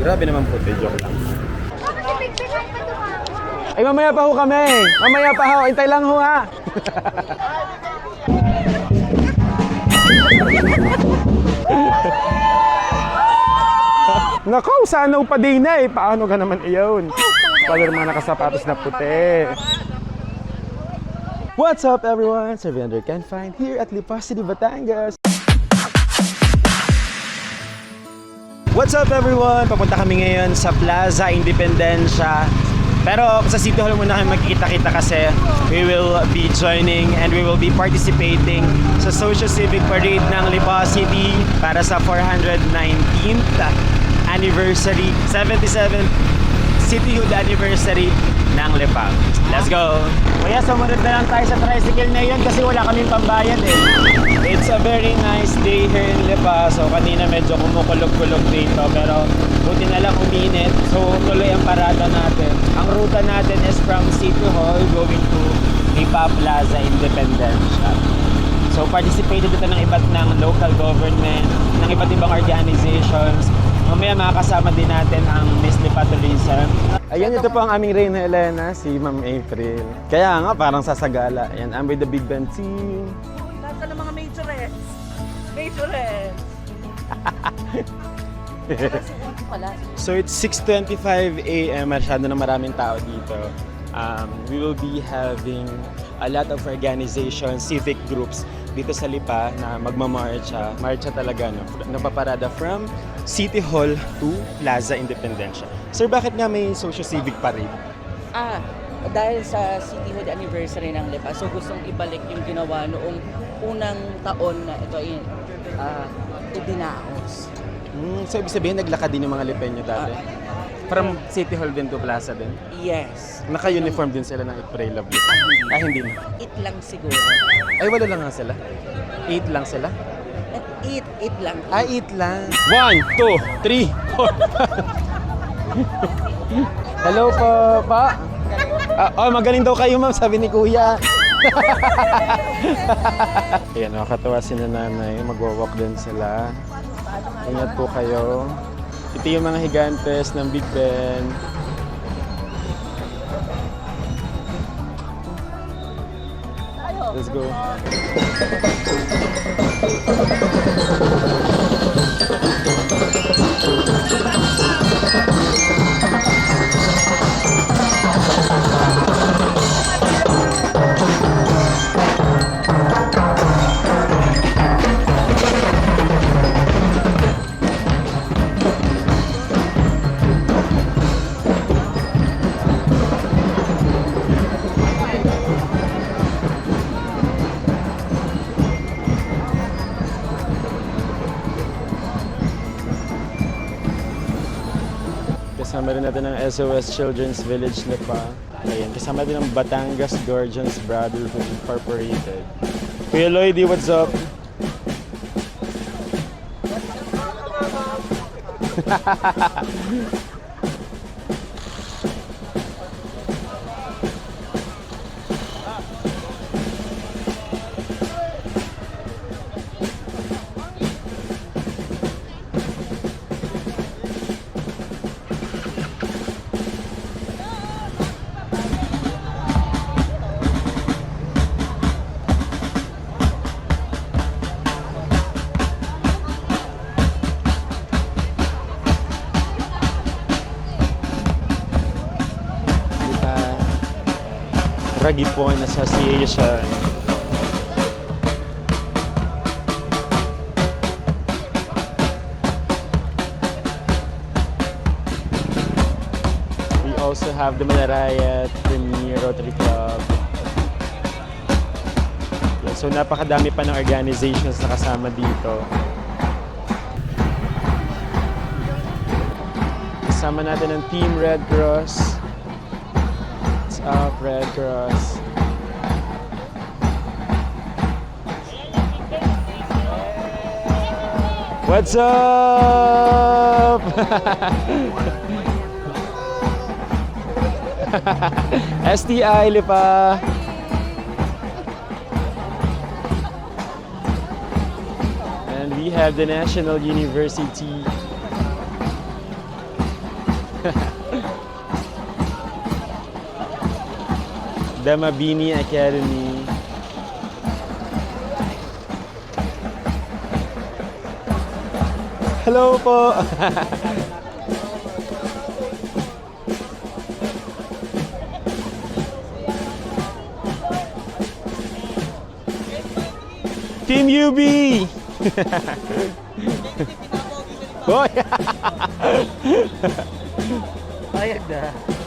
Grabe naman puti, joke lang. Ay, mamaya pa ho kami. Mamaya pa ho. Intay lang ho ha. Nakaw, sana pa din na eh. Paano ka naman iyon? Pala mga nakasapatos na puti. What's up everyone? Sir Vander can find here at Lipa City, Batangas. What's up everyone? Papunta kami ngayon sa Plaza Independencia. Pero sa City Hall muna kami magkikita-kita kasi we will be joining and we will be participating sa Social Civic Parade ng Lipa City para sa 419th anniversary, 77th Cityhood anniversary ng Lipa. Let's go! Kaya sumunod na lang tayo sa tricycle na yun kasi wala kaming pambayad eh. Day here in Lipa. So kanina medyo kumukulog-kulog dito pero buti na lang uminit. So tuloy ang parada natin. Ang ruta natin is from City Hall going to Lipa Plaza Independencia. So participated ito ng iba't ng local government, ng iba't ibang organizations. Mamaya makakasama din natin ang Miss Lipa Tourism. Ayan, ito po ang aming Reyna Elena, si Ma'am April. Kaya nga, parang sasagala. Ayan, I'm with the Big Band team. Nasa ng mga majorettes. Majorettes. So it's 6.25 a.m. Masyado na maraming tao dito. Um, we will be having a lot of organizations, civic groups dito sa Lipa na magmamarcha. Marcha talaga, no? Napaparada from City Hall to Plaza Independencia. Sir, bakit nga may social civic parade? Ah, dahil sa Cityhood anniversary ng Lipa, so gustong ibalik yung ginawa noong unang taon na ito ay ah, idinaos. Hmm, so ibig sabihin, naglakad din yung mga Lipenyo dati? From City Hall din to Plaza din? Yes. Naka-uniform din sila ng Eat, Pray, Love, Lipa. Ah, hindi. Na. Eat lang siguro. Ay, wala lang nga sila. Eight lang sila. Eh, Eat, eat lang. Ah, eat lang. One, two, three, four. Hello po, pa. Ah, oh, magaling daw kayo, ma'am, sabi ni kuya. Ayan, nakakatawa si nanay. Magwa-walk din sila. Ingat po kayo. Ito yung mga higantes ng Big Ben. Let's go. Kasama rin natin ang SOS Children's Village Lipa. Ayan, kasama din ang Batangas Guardians Brotherhood Incorporated. Kuya Lloydie, what's up? Ragipon Association. We also have the Malarayat Premier Rotary Club. So napakadami pa ng organizations na kasama dito. Kasama natin ang Team Red Cross. Up, Red Cross? What's up? STI Lipa. And we have the National University Damabini Academy. Hello po. Team UB. Hoy. Ayag na.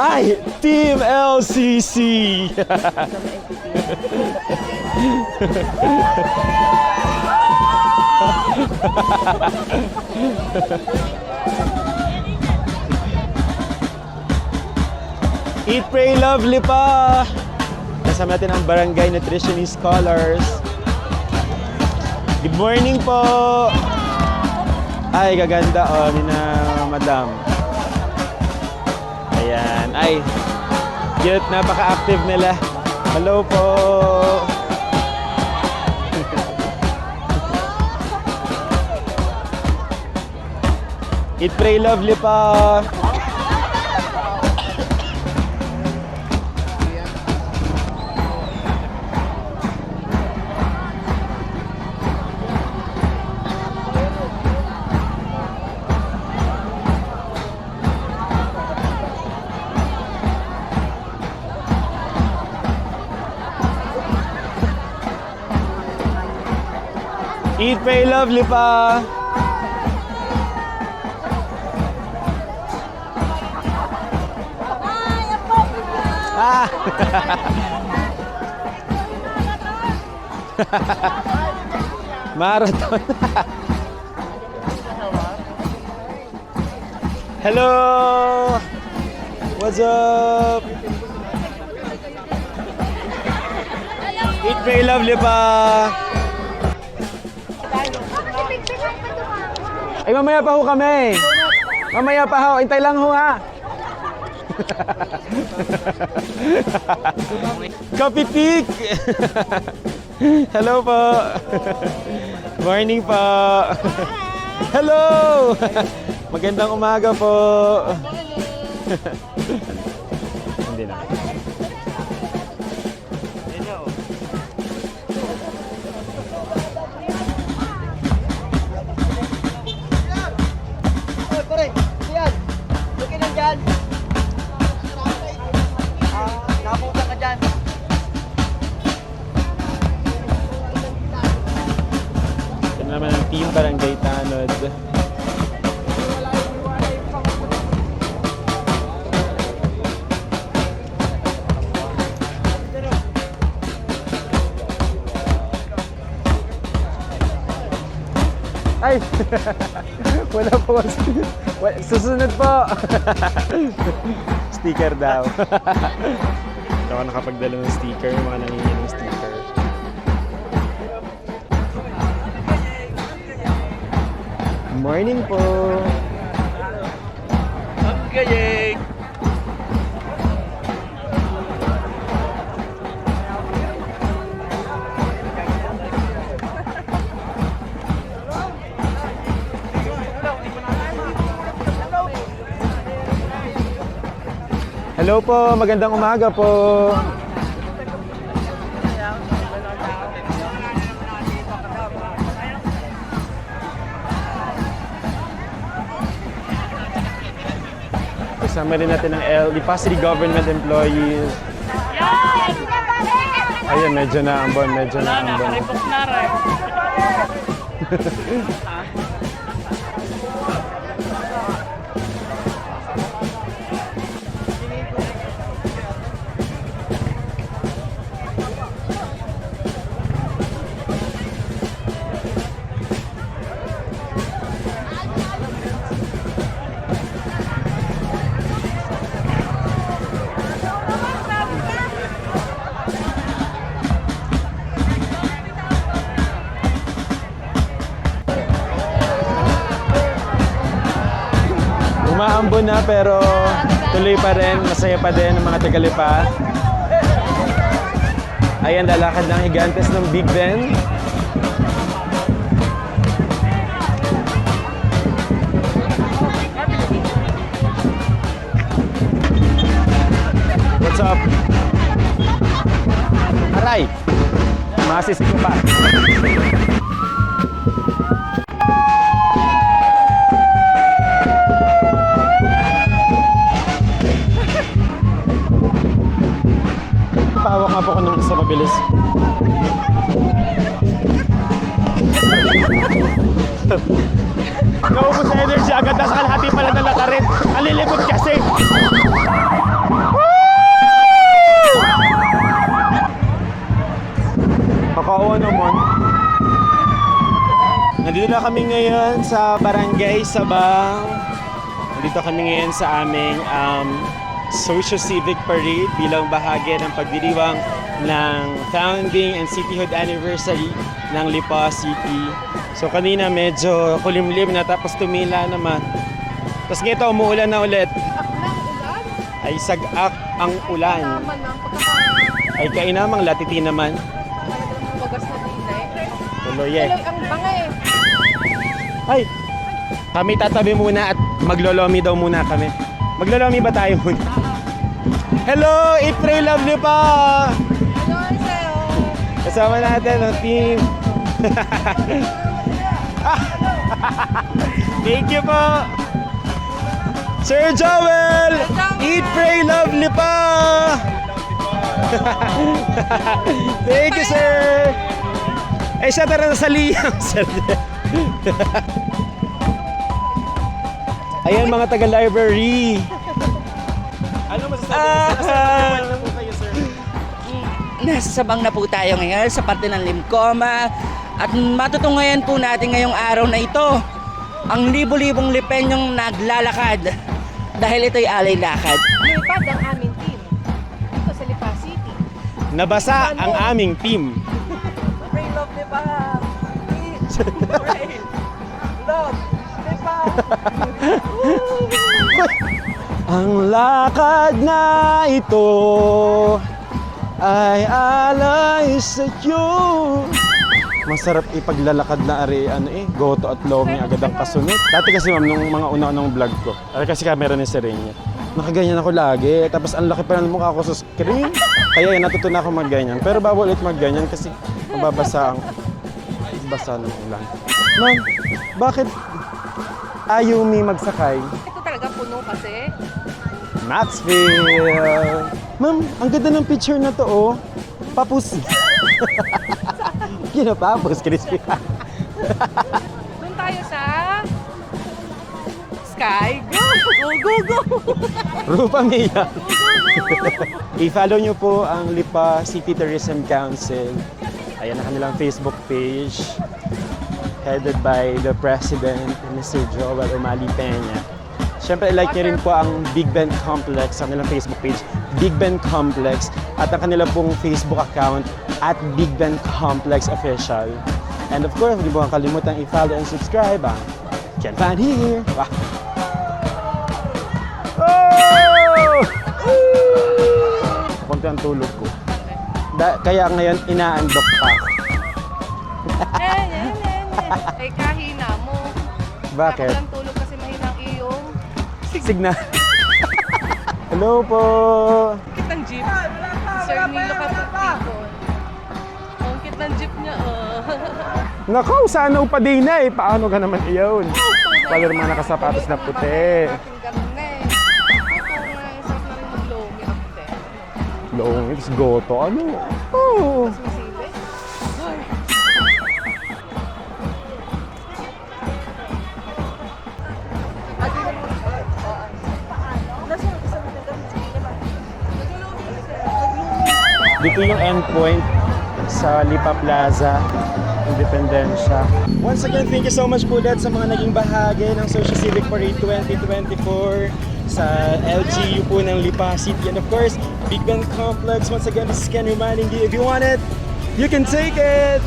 Ay, Team LCC. Eat, pray, lovely pa. Kasama natin ang Barangay Nutritionist Scholars. Good morning po. Ay, gaganda oh, ni na madam. Ayan. Ay, cute. Napaka-active nila. Hello po. Eat, pray, lovely pa. Eat, pray, lovely pa. Ah! Marathon. Hello! What's up? Eat, pray, lovely pa. Ay, mamaya pa ho kami. Mamaya pa ho. Intay lang ho ha. Kapitik! Hello po. Morning po. Hello! Magandang umaga po. Barangay Tanod. Ay! Wala po. Susunod po. sticker daw. Hindi ako nakapagdala ng sticker, yung mga nangingi Morning po. Ang gayeng. Hello po, magandang umaga po. Kasama rin natin ang LD Pasig Government Employees. Ayun, medyo na ambon, medyo na ambon. Umaambon na pero tuloy pa rin, masaya pa din ang mga tagalipa. Ayan, lalakad ng higantes ng Big Ben. What's up? Aray! Masisip pa. Ko ng isa mabilis. Naubos sa energy agad, nasa kalahati pala na lakarin. Ang lilikot kasi. Kakaawa naman. Nandito na kami ngayon sa Barangay Sabang. Nandito kami ngayon sa aming um, Social Civic Parade bilang bahagi ng pagdiriwang ng founding and cityhood anniversary ng Lipa City. So kanina medyo kulimlim na tapos tumila naman. Tapos ngayon umuulan na ulit. Ay sagak ang ulan. Ay kainamang latiti naman. Tuloy eh. Ang bangay. Ay, kami tatabi muna at maglolomi daw muna kami. Maglolomi ba tayo muna? Hello, eat, pray, love niyo pa! Kasama natin ang team. Thank you po! Sir Joel! Eat, pray, love niyo pa! Thank you, sir! Eh, siya tara sa liyang, sir. Ayan mga taga-library. Ano masasabi Ah! Nasa sabang na po tayo ngayon sa parte ng Limcoma at matutungayan po natin ngayong araw na ito ang libo-libong lipenyong naglalakad dahil ito'y alay lakad. Lipad ang aming team. Dito sa Lipa City. Nabasa ang aming team. Love di ba? Pray love di ba? Ang lakad na ito ay alay sa iyo. Masarap ipaglalakad na ari ano eh, goto at lomi agad ang kasunod. Dati kasi ma'am nung mga una-unang vlog ko, ari kasi camera ni Serenia. Nakaganyan ako lagi, tapos ang laki pa ng mukha ko sa screen. Kaya yun, natuto na ako magganyan. Pero bawal ulit magganyan kasi mababasa ang basa ng ulan. Ma'am, bakit ayaw mi magsakay? Ito talaga puno kasi. Maxfield! Ma'am, ang ganda ng picture na to, oh. Papus. Kinapapos, crispy. Doon tayo sa... Sky. Go! Go, go, go! Rupa Mia. I-follow nyo po ang Lipa City Tourism Council. Ayan ang kanilang Facebook page. Headed by the President, Mr. Joel Umali Peña. Siyempre, like nyo rin po ang Big Ben Complex, ang kanilang Facebook page, Big Ben Complex, at ang kanilang pong Facebook account at Big Ben Complex Official. And of course, hindi mo kalimutan i-follow and subscribe ang Ken Fan here. Wow. Oh! Kunti ang tulog ko. Da- kaya ngayon, inaandok pa. Eh, eh, eh, eh. Eh, kahina mo. Bakit? Walang Signal. Hello po. Kit ng jeep. Sir Nilo ka dito. Ang kit ng jeep niya, oh. Nakaw, sana pa din na eh. Paano ka naman iyon? Wala naman nakasapatos na puti. Eh. Long, it's goto. Ano? Oh. Dito yung endpoint sa Lipa Plaza, Independencia. Once again, thank you so much po dad sa mga naging bahagi ng Social Civic Parade 2024 sa LGU po ng Lipa City. And of course, Big Ben Complex. Once again, this is Ken reminding you, if you want it, you can take it!